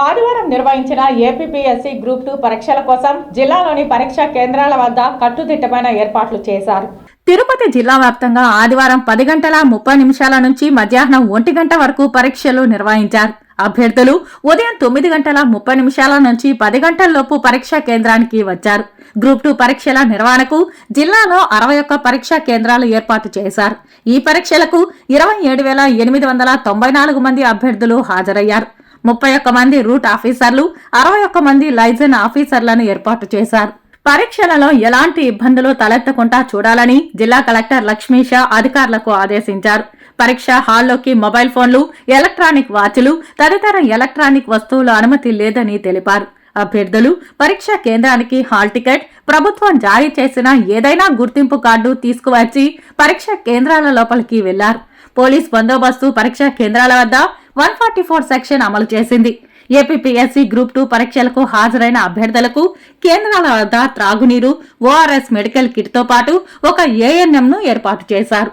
ఆదివారం నిర్వహించిన APPSC group two పరీక్షల కోసం జిల్లాలోని పరీక్షా కేంద్రాల వద్ద కట్టుదిట్టమైన ఏర్పాట్లు చేశారు. తిరుపతి జిల్లా వ్యాప్తంగా ఆదివారం పది గంటల ముప్పై నిమిషాల నుంచి మధ్యాహ్నం ఒంటి గంట వరకు పరీక్షలు నిర్వహించారు. అభ్యర్థులు ఉదయం తొమ్మిది గంటల ముప్పై నిమిషాల నుంచి పది గంటల్లోపు పరీక్షా కేంద్రానికి వచ్చారు. గ్రూప్ టూ పరీక్షల నిర్వహణకు జిల్లాలో అరవై ఒక్క పరీక్షా కేంద్రాలు ఏర్పాటు చేశారు. ఈ పరీక్షలకు ఇరవై ఏడు వేల ఎనిమిది వందల తొంభై నాలుగు మంది అభ్యర్థులు హాజరయ్యారు. ముప్పై ఒక్క మంది రూట్ ఆఫీసర్లు అరవై ఒక్క మంది లైజన్ ఆఫీసర్లను ఏర్పాటు చేశారు. పరీక్షలలో ఎలాంటి ఇబ్బందులు తలెత్తకుండా చూడాలని జిల్లా కలెక్టర్ లక్ష్మీషా అధికారులకు ఆదేశించారు. పరీక్ష హాల్లోకి మొబైల్ ఫోన్లు ఎలక్ట్రానిక్ వాచ్లు తదితర ఎలక్ట్రానిక్ వస్తువుల అనుమతి లేదని తెలిపారు. అభ్యర్థులు పరీక్ష కేంద్రానికి హాల్ టికెట్ ప్రభుత్వం జారీ చేసిన ఏదైనా గుర్తింపు కార్డు తీసుకువచ్చి పరీక్ష కేంద్రాల లోపలికి వెళ్ళారు. పోలీస్ బందోబస్తు పరీక్షా కేంద్రాల వద్ద వన్ ఫార్టీ ఫోర్ సెక్షన్ అమలు చేసింది. ఏపీపీఎస్సీ గ్రూప్ టూ పరీక్షలకు హాజరైన అభ్యర్థులకు కేంద్రాల వద్ద త్రాగునీరు ఓఆర్ఎస్ మెడికల్ కిట్తో పాటు ఒక ఏఎన్ఎంను ఏర్పాటు చేశారు.